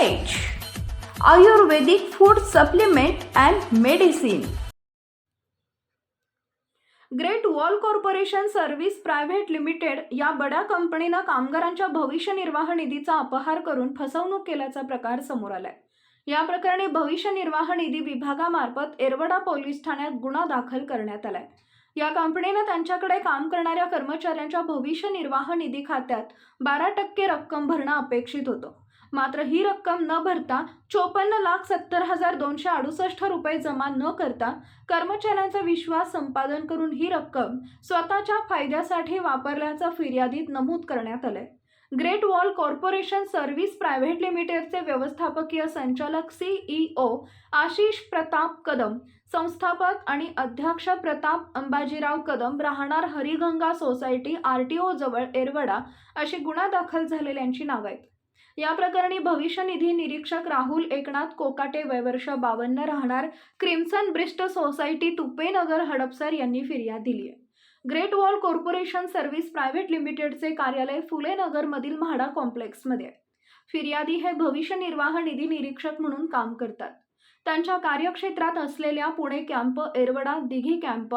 Ayurvedic food supplement and medicine Great Wall Corporation Service Private Limited या बड्या कंपनीनं कामगारांच्या भविष्य निर्वाह निधीचा अपहार करून फसवणूक केल्याचा प्रकार समोर आलाय. या प्रकरणी भविष्य निर्वाह निधी विभागामार्फत एरवडा पोलीस ठाण्यात गुन्हा दाखल करण्यात आलाय. या कंपनीनं त्यांच्याकडे काम करणाऱ्या कर्मचाऱ्यांच्या भविष्य निर्वाह निधी खात्यात बारा टक्के रक्कम भरणं अपेक्षित होतं. मात्र ही रक्कम न भरता चोपन्न लाख सत्तर हजार दोनशे अडुसष्ट रुपये जमा न करता कर्मचाऱ्यांचा विश्वास संपादन करून ही रक्कम स्वतःच्या फायद्यासाठी वापरल्याचं फिर्यादीत नमूद करण्यात आलंय. Great Wall Corporation Service Private लिमिटेडचे व्यवस्थापकीय संचालक सीईओ आशिष प्रताप कदम संस्थापक आणि अध्यक्ष प्रताप अंबाजीराव कदम राहणार Hariganga society R T O जवळ एरवडा अशी गुन्हा दाखल झालेल्यांची नावं आहेत. या प्रकरणी भविष्य निधी निरीक्षक राहुल एकनाथ कोकाटे वयवर्ष बावन्न राहणार. क्रिम्सन ब्रिस्ट सोसायटी तुपेनगर हडपसर यांनी फिर्याद दिली आहे. Great wall corporation service private लिमिटेडचे कार्यालय फुले नगरमधील म्हाडा कॉम्प्लेक्समध्ये आहे. फिर्यादी हे भविष्य निर्वाह निधी निरीक्षक म्हणून काम करतात. त्यांच्या कार्यक्षेत्रात असलेल्या Pune camp Yerwada Dighi camp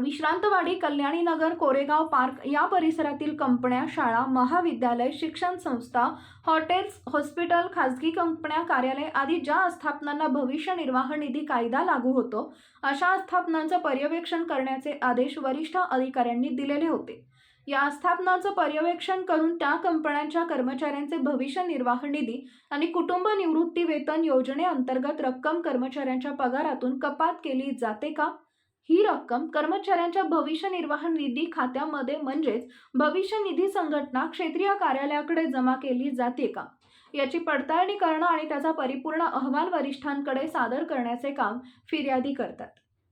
Vishrantwadi Kalyani Nagar Koregaon park या परिसरातील कंपन्या शाळा महाविद्यालय शिक्षण संस्था हॉटेल्स हॉस्पिटल खाजगी कंपन्या कार्यालय आदी ज्या आस्थापनांना भविष्य निर्वाह निधी कायदा लागू होतो अशा आस्थापनांचं पर्यवेक्षण करण्याचे आदेश वरिष्ठ अधिकाऱ्यांनी दिलेले होते. या आस्थापनाचं पर्यवेक्षण करून त्या कंपन्यांच्या कर्मचाऱ्यांचे भविष्य निर्वाह निधी आणि कुटुंब निवृत्ती वेतन योजनेअंतर्गत रक्कम कर्मचाऱ्यांच्या पगारातून कपात केली जाते का? ही रक्कम कर्मचाऱ्यांच्या भविष्य निर्वाह निधी खात्यामध्ये म्हणजेच भविष्य निधी संघटना क्षेत्रीय कार्यालयाकडे जमा केली जाते का? याची पडताळणी करणं आणि त्याचा परिपूर्ण अहवाल वरिष्ठांकडे सादर करण्याचे काम फिर्यादी करतात.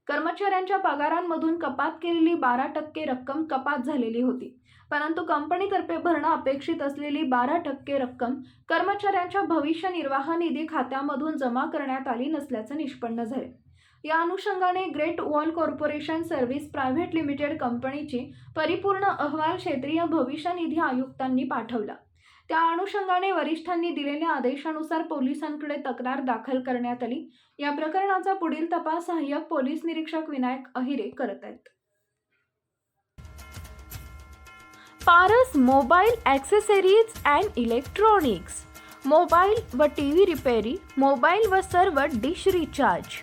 कर्मचाऱ्यांच्या पगारांमधून कपात केलेली बारा टक्के रक्कम कपात झालेली होती. परंतु कंपनीतर्फे भरणं अपेक्षित असलेली बारा टक्के रक्कम कर्मचाऱ्यांच्या भविष्य निर्वाह निधी खात्यामधून जमा करण्यात आली नसल्याचं निष्पन्न झाले. या अनुषंगाने great wall corporation service private limited कंपनीची परिपूर्ण अहवाल क्षेत्रीय भविष्य निधी आयुक्तांनी पाठवला. त्या अनुषंगाने वरिष्ठांनी दिलेल्या आदेशानुसार पोलिसांकडे तक्रार दाखल करण्यात आली. या प्रकरणाचा पुढील तपास सहाय्यक पोलीस निरीक्षक विनायक अहिरे करत आहेत. Paras mobile accessories and electronics. Mobile व टी व्ही रिपेरी मोबाईल व सर्व डिश रिचार्ज.